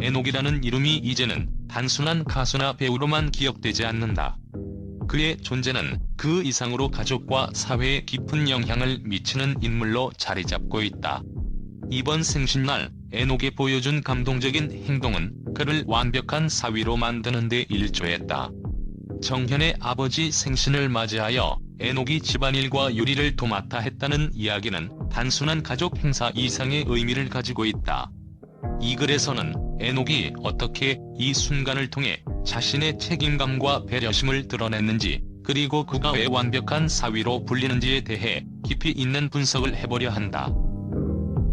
에녹이라는 이름이 이제는 단순한 가수나 배우로만 기억되지 않는다. 그의 존재는 그 이상으로 가족과 사회에 깊은 영향을 미치는 인물로 자리 잡고 있다. 이번 생신날 에녹이 보여준 감동적인 행동은 그를 완벽한 사위로 만드는 데 일조했다. 정현의 아버지 생신을 맞이하여 에녹이 집안일과 요리를 도맡아 했다는 이야기는 단순한 가족 행사 이상의 의미를 가지고 있다. 이 글에서는 에녹이 어떻게 이 순간을 통해 자신의 책임감과 배려심을 드러냈는지 그리고 그가 왜 완벽한 사위로 불리는지에 대해 깊이 있는 분석을 해보려 한다.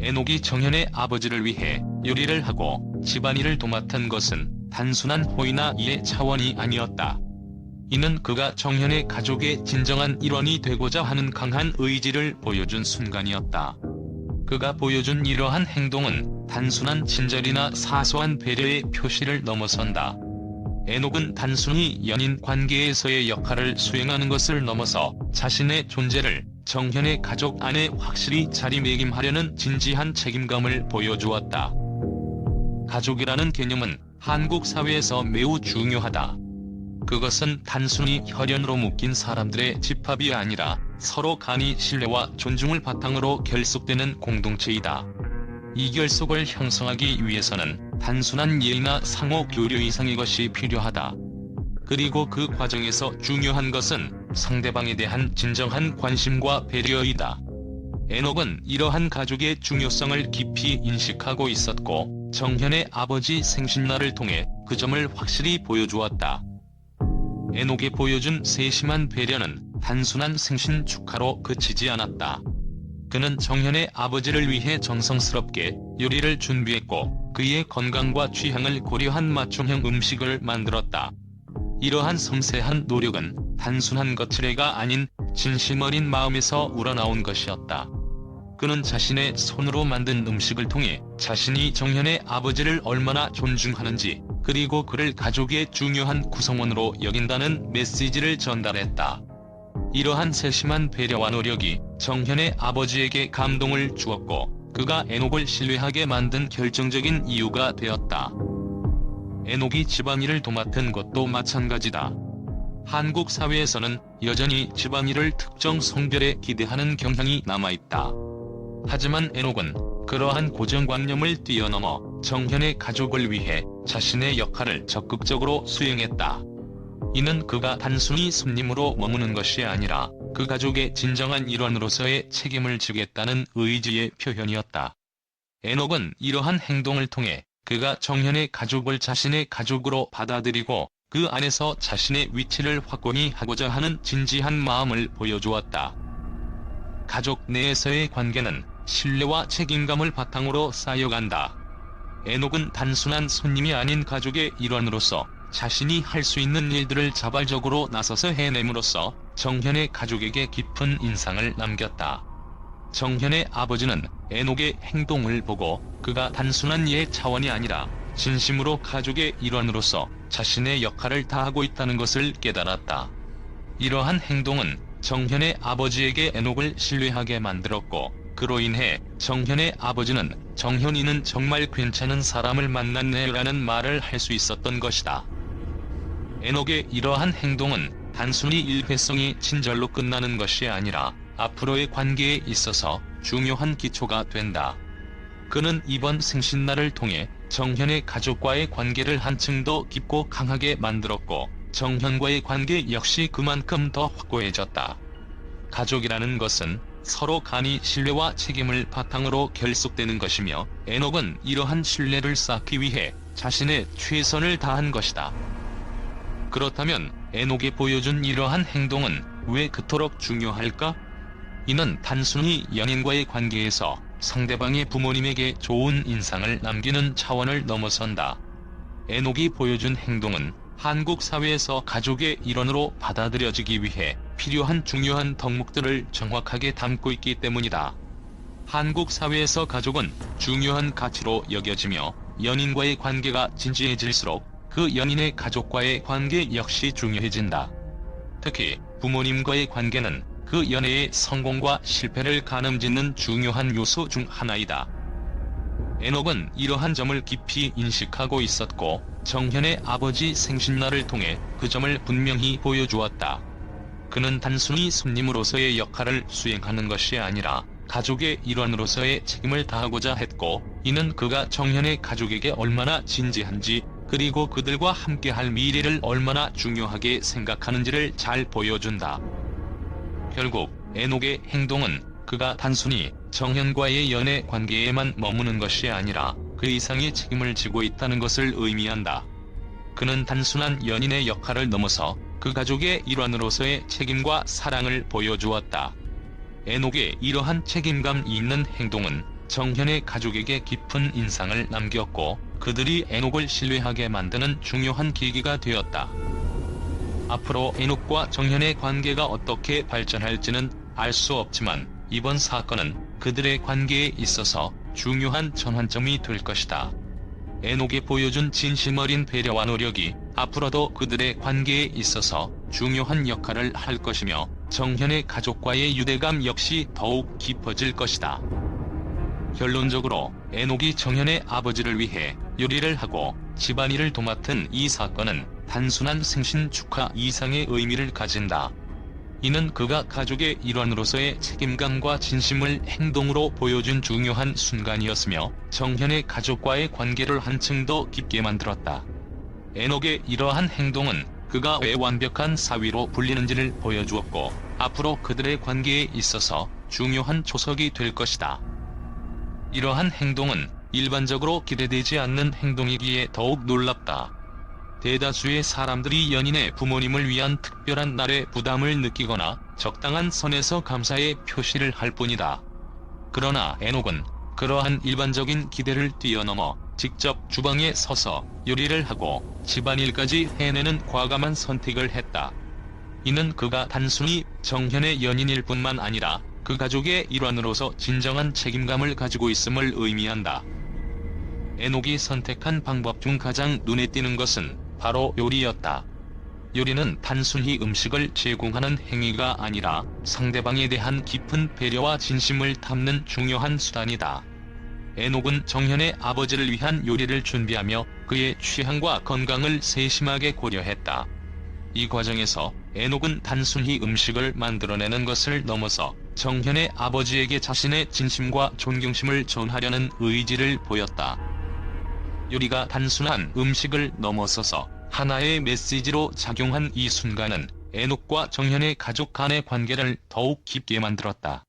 에녹이 정현의 아버지를 위해 요리를 하고 집안일을 도맡은 것은 단순한 호의나 이해 차원이 아니었다. 이는 그가 정현의 가족의 진정한 일원이 되고자 하는 강한 의지를 보여준 순간이었다. 그가 보여준 이러한 행동은 단순한 친절이나 사소한 배려의 표시를 넘어선다. 에녹은 단순히 연인 관계에서의 역할을 수행하는 것을 넘어서 자신의 존재를 정현의 가족 안에 확실히 자리매김하려는 진지한 책임감을 보여주었다. 가족이라는 개념은 한국 사회에서 매우 중요하다. 그것은 단순히 혈연으로 묶인 사람들의 집합이 아니라 서로 간이 신뢰와 존중을 바탕으로 결속되는 공동체이다. 이 결속을 형성하기 위해서는 단순한 예의나 상호 교류 이상의 것이 필요하다. 그리고 그 과정에서 중요한 것은 상대방에 대한 진정한 관심과 배려이다. 에녹은 이러한 가족의 중요성을 깊이 인식하고 있었고 정현의 아버지 생신날을 통해 그 점을 확실히 보여주었다. 에녹이 보여준 세심한 배려는 단순한 생신 축하로 그치지 않았다. 그는 정현의 아버지를 위해 정성스럽게 요리를 준비했고 그의 건강과 취향을 고려한 맞춤형 음식을 만들었다. 이러한 섬세한 노력은 단순한 거칠애가 아닌 진심 어린 마음에서 우러나온 것이었다. 그는 자신의 손으로 만든 음식을 통해 자신이 정현의 아버지를 얼마나 존중하는지 그리고 그를 가족의 중요한 구성원으로 여긴다는 메시지를 전달했다. 이러한 세심한 배려와 노력이 정현의 아버지에게 감동을 주었고 그가 에녹을 신뢰하게 만든 결정적인 이유가 되었다. 에녹이 집안일을 도맡은 것도 마찬가지다. 한국 사회에서는 여전히 집안일을 특정 성별에 기대하는 경향이 남아있다. 하지만 에녹은 그러한 고정관념을 뛰어넘어 정현의 가족을 위해 자신의 역할을 적극적으로 수행했다. 이는 그가 단순히 손님으로 머무는 것이 아니라 그 가족의 진정한 일원으로서의 책임을 지겠다는 의지의 표현이었다. 에녹은 이러한 행동을 통해 그가 정현의 가족을 자신의 가족으로 받아들이고 그 안에서 자신의 위치를 확고히 하고자 하는 진지한 마음을 보여주었다. 가족 내에서의 관계는 신뢰와 책임감을 바탕으로 쌓여간다. 에녹은 단순한 손님이 아닌 가족의 일원으로서 자신이 할 수 있는 일들을 자발적으로 나서서 해냄으로써 정현의 가족에게 깊은 인상을 남겼다. 정현의 아버지는 에녹의 행동을 보고 그가 단순한 이해 차원이 아니라 진심으로 가족의 일원으로서 자신의 역할을 다하고 있다는 것을 깨달았다. 이러한 행동은 정현의 아버지에게 에녹을 신뢰하게 만들었고 그로 인해 정현의 아버지는 정현이는 정말 괜찮은 사람을 만났네 라는 말을 할 수 있었던 것이다. 에녹의 이러한 행동은 단순히 일회성이 친절로 끝나는 것이 아니라 앞으로의 관계에 있어서 중요한 기초가 된다. 그는 이번 생신날을 통해 정현의 가족과의 관계를 한층 더 깊고 강하게 만들었고 정현과의 관계 역시 그만큼 더 확고해졌다. 가족이라는 것은 서로 간이 신뢰와 책임을 바탕으로 결속되는 것이며 에녹은 이러한 신뢰를 쌓기 위해 자신의 최선을 다한 것이다. 그렇다면 에녹이 보여준 이러한 행동은 왜 그토록 중요할까? 이는 단순히 연인과의 관계에서 상대방의 부모님에게 좋은 인상을 남기는 차원을 넘어선다. 에녹이 보여준 행동은 한국 사회에서 가족의 일원으로 받아들여지기 위해 필요한 중요한 덕목들을 정확하게 담고 있기 때문이다. 한국 사회에서 가족은 중요한 가치로 여겨지며 연인과의 관계가 진지해질수록 그 연인의 가족과의 관계 역시 중요해진다. 특히 부모님과의 관계는 그 연애의 성공과 실패를 가늠짓는 중요한 요소 중 하나이다. 에녹은 이러한 점을 깊이 인식하고 있었고 정현의 아버지 생신날을 통해 그 점을 분명히 보여주었다. 그는 단순히 손님으로서의 역할을 수행하는 것이 아니라 가족의 일원으로서의 책임을 다하고자 했고 이는 그가 정현의 가족에게 얼마나 진지한지 그리고 그들과 함께할 미래를 얼마나 중요하게 생각하는지를 잘 보여준다. 결국 에녹의 행동은 그가 단순히 정현과의 연애 관계에만 머무는 것이 아니라 그 이상의 책임을 지고 있다는 것을 의미한다. 그는 단순한 연인의 역할을 넘어서 그 가족의 일원으로서의 책임과 사랑을 보여주었다. 에녹의 이러한 책임감 있는 행동은 정현의 가족에게 깊은 인상을 남겼고 그들이 에녹을 신뢰하게 만드는 중요한 계기가 되었다. 앞으로 에녹과 정현의 관계가 어떻게 발전할지는 알 수 없지만 이번 사건은 그들의 관계에 있어서 중요한 전환점이 될 것이다. 에녹이 보여준 진심 어린 배려와 노력이 앞으로도 그들의 관계에 있어서 중요한 역할을 할 것이며 정현의 가족과의 유대감 역시 더욱 깊어질 것이다. 결론적으로 에녹이 정현의 아버지를 위해 요리를 하고 집안일을 도맡은 이 사건은 단순한 생신 축하 이상의 의미를 가진다. 이는 그가 가족의 일원으로서의 책임감과 진심을 행동으로 보여준 중요한 순간이었으며 정현의 가족과의 관계를 한층 더 깊게 만들었다. 에녹의 이러한 행동은 그가 왜 완벽한 사위로 불리는지를 보여주었고 앞으로 그들의 관계에 있어서 중요한 초석이 될 것이다. 이러한 행동은 일반적으로 기대되지 않는 행동이기에 더욱 놀랍다. 대다수의 사람들이 연인의 부모님을 위한 특별한 날에 부담을 느끼거나 적당한 선에서 감사의 표시를 할 뿐이다. 그러나 에녹은 그러한 일반적인 기대를 뛰어넘어 직접 주방에 서서 요리를 하고 집안일까지 해내는 과감한 선택을 했다. 이는 그가 단순히 정현의 연인일 뿐만 아니라 그 가족의 일원으로서 진정한 책임감을 가지고 있음을 의미한다. 에녹이 선택한 방법 중 가장 눈에 띄는 것은 바로 요리였다. 요리는 단순히 음식을 제공하는 행위가 아니라 상대방에 대한 깊은 배려와 진심을 담는 중요한 수단이다. 에녹은 정현의 아버지를 위한 요리를 준비하며 그의 취향과 건강을 세심하게 고려했다. 이 과정에서 에녹은 단순히 음식을 만들어내는 것을 넘어서 정현의 아버지에게 자신의 진심과 존경심을 전하려는 의지를 보였다. 요리가 단순한 음식을 넘어서서 하나의 메시지로 작용한 이 순간은 에녹과 정현의 가족 간의 관계를 더욱 깊게 만들었다.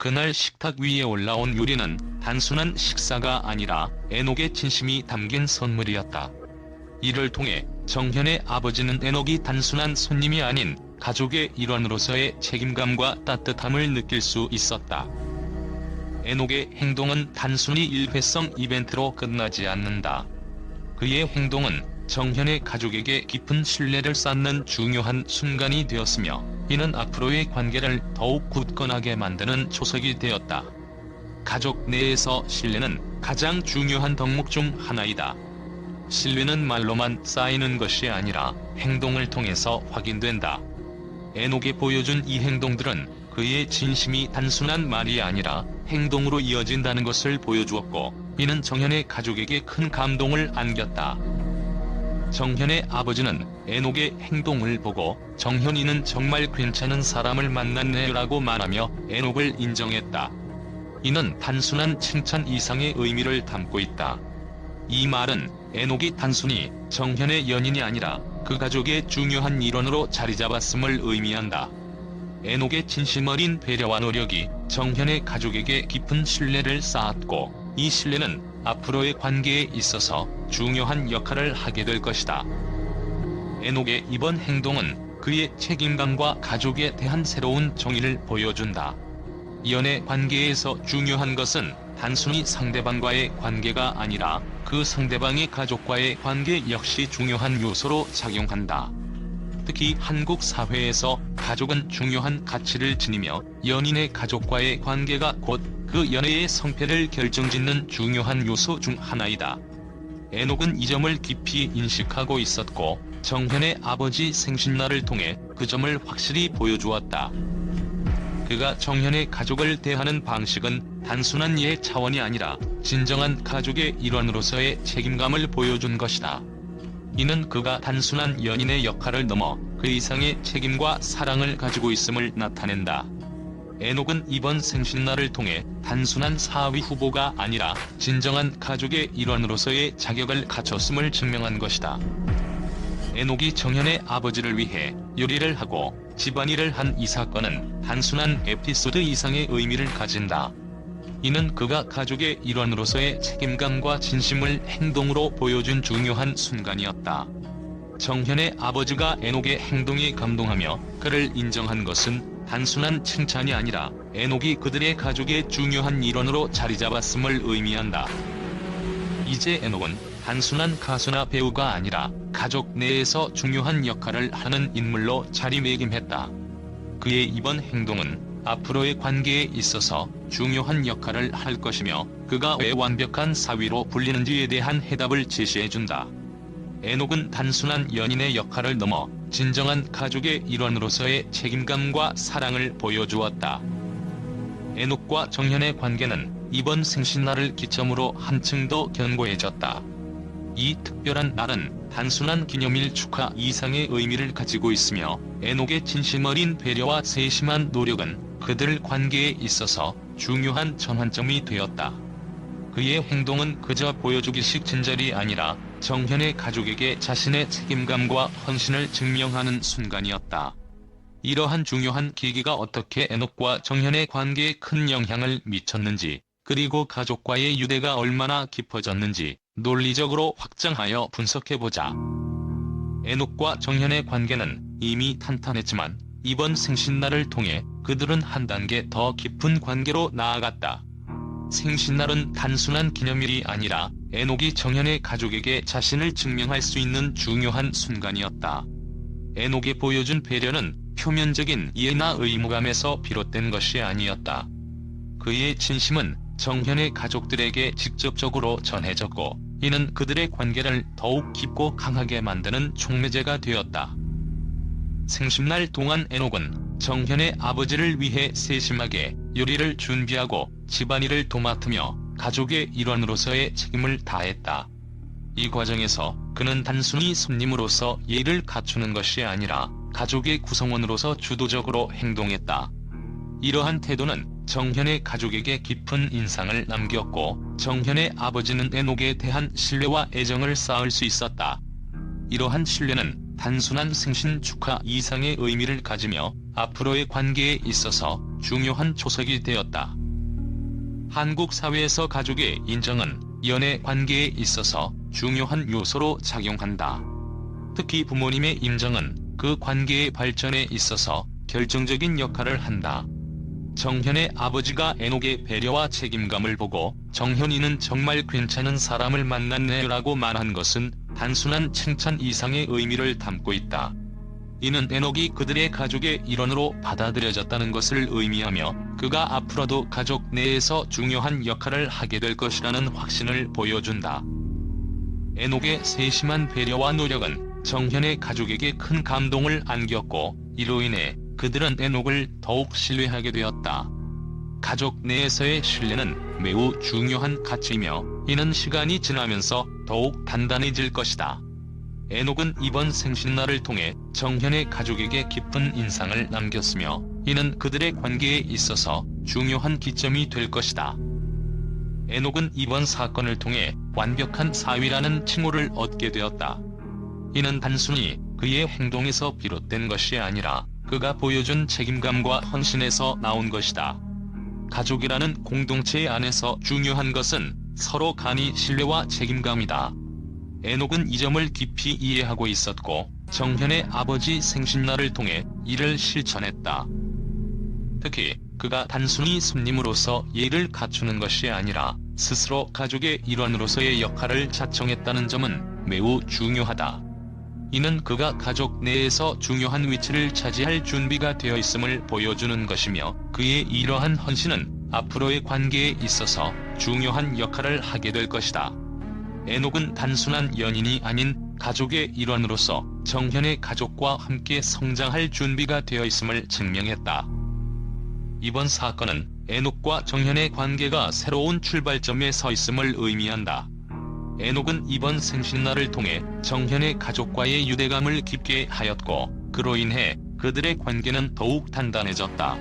그날 식탁 위에 올라온 요리는 단순한 식사가 아니라 에녹의 진심이 담긴 선물이었다. 이를 통해 정현의 아버지는 에녹이 단순한 손님이 아닌 가족의 일원으로서의 책임감과 따뜻함을 느낄 수 있었다. 에녹의 행동은 단순히 일회성 이벤트로 끝나지 않는다. 그의 행동은 정현의 가족에게 깊은 신뢰를 쌓는 중요한 순간이 되었으며 이는 앞으로의 관계를 더욱 굳건하게 만드는 초석이 되었다. 가족 내에서 신뢰는 가장 중요한 덕목 중 하나이다. 신뢰는 말로만 쌓이는 것이 아니라 행동을 통해서 확인된다. 에녹이 보여준 이 행동들은 그의 진심이 단순한 말이 아니라 행동으로 이어진다는 것을 보여주었고 이는 정현의 가족에게 큰 감동을 안겼다. 정현의 아버지는 에녹의 행동을 보고 정현이는 정말 괜찮은 사람을 만났네라고 말하며 에녹을 인정했다. 이는 단순한 칭찬 이상의 의미를 담고 있다. 이 말은 에녹이 단순히 정현의 연인이 아니라 그 가족의 중요한 일원으로 자리 잡았음을 의미한다. 에녹의 진심 어린 배려와 노력이 정현의 가족에게 깊은 신뢰를 쌓았고 이 신뢰는 앞으로의 관계에 있어서 중요한 역할을 하게 될 것이다. 에녹의 이번 행동은 그의 책임감과 가족에 대한 새로운 정의를 보여준다. 연애 관계에서 중요한 것은 단순히 상대방과의 관계가 아니라 그 상대방의 가족과의 관계 역시 중요한 요소로 작용한다. 특히 한국 사회에서 가족은 중요한 가치를 지니며 연인의 가족과의 관계가 곧 그 연애의 성패를 결정짓는 중요한 요소 중 하나이다. 에녹은 이 점을 깊이 인식하고 있었고 정현의 아버지 생신날을 통해 그 점을 확실히 보여주었다. 그가 정현의 가족을 대하는 방식은 단순한 이해 차원이 아니라 진정한 가족의 일원으로서의 책임감을 보여준 것이다. 이는 그가 단순한 연인의 역할을 넘어 그 이상의 책임과 사랑을 가지고 있음을 나타낸다. 에녹은 이번 생신날을 통해 단순한 사위 후보가 아니라 진정한 가족의 일원으로서의 자격을 갖췄음을 증명한 것이다. 에녹이 정현의 아버지를 위해 요리를 하고 집안일을 한 이 사건은 단순한 에피소드 이상의 의미를 가진다. 이는 그가 가족의 일원으로서의 책임감과 진심을 행동으로 보여준 중요한 순간이었다. 정현의 아버지가 에녹의 행동에 감동하며 그를 인정한 것은 단순한 칭찬이 아니라 에녹이 그들의 가족의 중요한 일원으로 자리 잡았음을 의미한다. 이제 에녹은 단순한 가수나 배우가 아니라 가족 내에서 중요한 역할을 하는 인물로 자리매김했다. 그의 이번 행동은 앞으로의 관계에 있어서 중요한 역할을 할 것이며 그가 왜 완벽한 사위로 불리는지에 대한 해답을 제시해준다. 에녹은 단순한 연인의 역할을 넘어 진정한 가족의 일원으로서의 책임감과 사랑을 보여주었다. 에녹과 정현의 관계는 이번 생신날을 기점으로 한층 더 견고해졌다. 이 특별한 날은 단순한 기념일 축하 이상의 의미를 가지고 있으며 에녹의 진심 어린 배려와 세심한 노력은 그들 관계에 있어서 중요한 전환점이 되었다. 그의 행동은 그저 보여주기식 친절이 아니라 정현의 가족에게 자신의 책임감과 헌신을 증명하는 순간이었다. 이러한 중요한 계기가 어떻게 에녹과 정현의 관계에 큰 영향을 미쳤는지, 그리고 가족과의 유대가 얼마나 깊어졌는지 논리적으로 확장하여 분석해보자. 에녹과 정현의 관계는 이미 탄탄했지만 이번 생신날을 통해 그들은 한 단계 더 깊은 관계로 나아갔다. 생신날은 단순한 기념일이 아니라 에녹이 정현의 가족에게 자신을 증명할 수 있는 중요한 순간이었다. 에녹이 보여준 배려는 표면적인 이해나 의무감에서 비롯된 것이 아니었다. 그의 진심은 정현의 가족들에게 직접적으로 전해졌고 이는 그들의 관계를 더욱 깊고 강하게 만드는 촉매제가 되었다. 생신날 동안 에녹은 정현의 아버지를 위해 세심하게 요리를 준비하고 집안일을 도맡으며 가족의 일원으로서의 책임을 다했다. 이 과정에서 그는 단순히 손님으로서 예를 갖추는 것이 아니라 가족의 구성원으로서 주도적으로 행동했다. 이러한 태도는 정현의 가족에게 깊은 인상을 남겼고 정현의 아버지는 에녹에 대한 신뢰와 애정을 쌓을 수 있었다. 이러한 신뢰는 단순한 생신 축하 이상의 의미를 가지며 앞으로의 관계에 있어서 중요한 초석이 되었다. 한국 사회에서 가족의 인정은 연애 관계에 있어서 중요한 요소로 작용한다. 특히 부모님의 인정은 그 관계의 발전에 있어서 결정적인 역할을 한다. 정현의 아버지가 에녹의 배려와 책임감을 보고 정현이는 정말 괜찮은 사람을 만났네라고 말한 것은 단순한 칭찬 이상의 의미를 담고 있다. 이는 에녹이 그들의 가족의 일원으로 받아들여졌다는 것을 의미하며 그가 앞으로도 가족 내에서 중요한 역할을 하게 될 것이라는 확신을 보여준다. 에녹의 세심한 배려와 노력은 정현의 가족에게 큰 감동을 안겼고 이로 인해 그들은 에녹을 더욱 신뢰하게 되었다. 가족 내에서의 신뢰는 매우 중요한 가치이며 이는 시간이 지나면서 더욱 단단해질 것이다. 에녹은 이번 생신날을 통해 정현의 가족에게 깊은 인상을 남겼으며 이는 그들의 관계에 있어서 중요한 기점이 될 것이다. 에녹은 이번 사건을 통해 완벽한 사위라는 칭호를 얻게 되었다. 이는 단순히 그의 행동에서 비롯된 것이 아니라 그가 보여준 책임감과 헌신에서 나온 것이다. 가족이라는 공동체 안에서 중요한 것은 서로 간이 신뢰와 책임감이다. 에녹은 이 점을 깊이 이해하고 있었고 정현의 아버지 생신날을 통해 이를 실천했다. 특히 그가 단순히 손님으로서 예를 갖추는 것이 아니라 스스로 가족의 일원으로서의 역할을 자청했다는 점은 매우 중요하다. 이는 그가 가족 내에서 중요한 위치를 차지할 준비가 되어 있음을 보여주는 것이며 그의 이러한 헌신은 앞으로의 관계에 있어서 중요한 역할을 하게 될 것이다. 에녹은 단순한 연인이 아닌 가족의 일원으로서 정현의 가족과 함께 성장할 준비가 되어 있음을 증명했다. 이번 사건은 에녹과 정현의 관계가 새로운 출발점에 서 있음을 의미한다. 에녹은 이번 생신날을 통해 정현의 가족과의 유대감을 깊게 하였고 그로 인해 그들의 관계는 더욱 단단해졌다.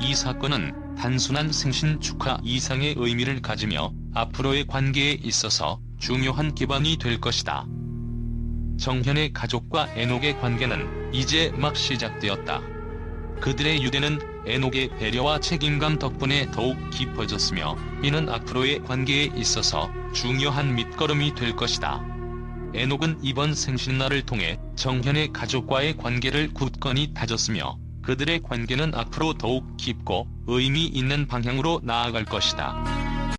이 사건은 단순한 생신 축하 이상의 의미를 가지며 앞으로의 관계에 있어서 중요한 기반이 될 것이다. 정현의 가족과 에녹의 관계는 이제 막 시작되었다. 그들의 유대는 에녹의 배려와 책임감 덕분에 더욱 깊어졌으며 이는 앞으로의 관계에 있어서 중요한 밑거름이 될 것이다. 에녹은 이번 생신날을 통해 정현의 가족과의 관계를 굳건히 다졌으며 그들의 관계는 앞으로 더욱 깊고 의미 있는 방향으로 나아갈 것이다.